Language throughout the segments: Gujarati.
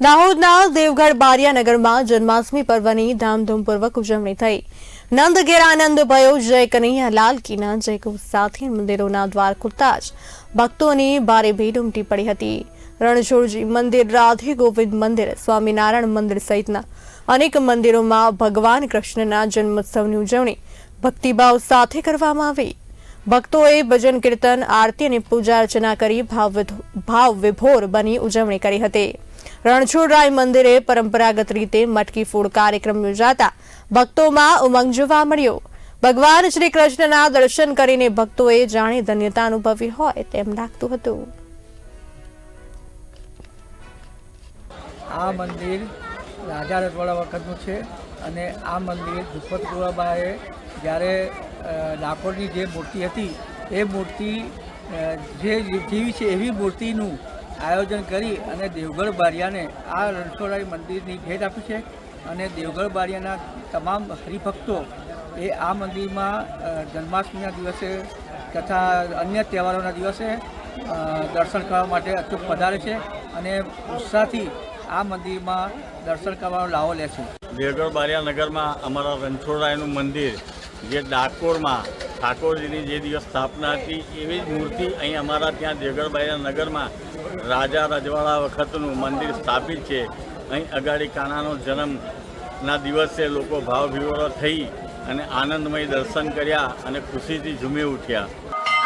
દાહોદના દેવગઢ બારિયાનગરમાં જન્માષ્ટમી પર્વની ધામધૂમપૂર્વક ઉજવણી થઈ. નંદ ઘેર આનંદ ભયો, જય કનૈયા લાલ કીના, જય સાથે, મંદિરોના દ્વાર ખુલતા જ ભક્તોની ભારે ભીડ ઉમટી પડી હતી. રણછોડજી મંદિર, રાધે ગોવિંદ મંદિર, સ્વામિનારાયણ મંદિર સહિતના અનેક મંદિરોમાં ભગવાન કૃષ્ણના જન્મોત્સવની ઉજવણી ભક્તિભાવ સાથે કરવામાં આવી. ભક્તોએ ભજન, કીર્તન, આરતી અને પૂજા અર્ચના કરી ભાવ વિભોર બની ઉજવણી કરી હતી. રણછોડરાય મંદિરે પરંપરાગત રીતે મટકી ફોડ કાર્યક્રમ યોજાતા ભક્તોમાં ઉમંગ જોવા મળ્યો. ભગવાન શ્રી કૃષ્ણના દર્શન કરીને ભક્તોએ જાણે ધન્યતા અનુભવી હોય તેમ લાગતું હતું. આ મંદિર રાજા રજવાડા વખતનું છે અને આ મંદિર ભૂપત ગુરાબાએ જ્યારે ડાકોરની જે મૂર્તિ હતી, એ મૂર્તિ જે જીવી છે એવી મૂર્તિનું આયોજન કરી અને દેવગઢ બારિયાને આ રણછોડરાય મંદિરની ભેટ આપી છે અને દેવગઢ બારિયાના તમામ હરિભક્તો એ આ મંદિરમાં જન્માષ્ટમીના દિવસે તથા અન્ય તહેવારોના દિવસે દર્શન કરવા માટે અચૂક પધારે છે અને ઉત્સાહથી આ મંદિરમાં દર્શન કરવાનો લાવો લે છે. દેવગઢ બારિયા નગરમાં અમારા રણછોડરાયનું મંદિર, જે ડાકોરમાં ઠાકોરજીની જે દિવસ સ્થાપના હતી, એવી જ મૂર્તિ અહીં અમારા ત્યાં દેવગઢ નગરમાં રાજા રજવાડા વખતનું મંદિર સ્થાપિત છે. અહીં અગાડી કાનાનો જન્મના દિવસે લોકો ભાવ થઈ અને આનંદમય દર્શન કર્યા અને ખુશીથી ઝૂમી ઉઠ્યા.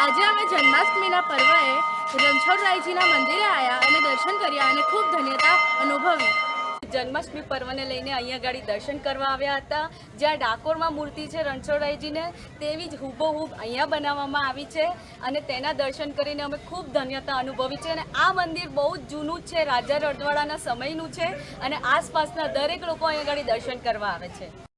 આજે અમે જન્માષ્ટમીના પર્વએ રણછોડરાયજીના મંદિરે આવ્યા અને દર્શન કર્યા અને ખૂબ ધન્યતા અનુભવી. જન્માષ્ટમી પર્વને લઈને અહીંયા ગાડી દર્શન કરવા આવ્યા હતા. જ્યાં ડાકોરમાં મૂર્તિ છે રણછોડરાયજીને, તેવી જ હુબહુબ અહીંયા બનાવવામાં આવી છે અને તેના દર્શન કરીને અમે ખૂબ ધન્યતા અનુભવી છે અને આ મંદિર બહુ જ જૂનું છે. રાજા રજવાડાના સમયનું છે અને આસપાસના દરેક લોકો અહીંયા ગાડી દર્શન કરવા આવે છે.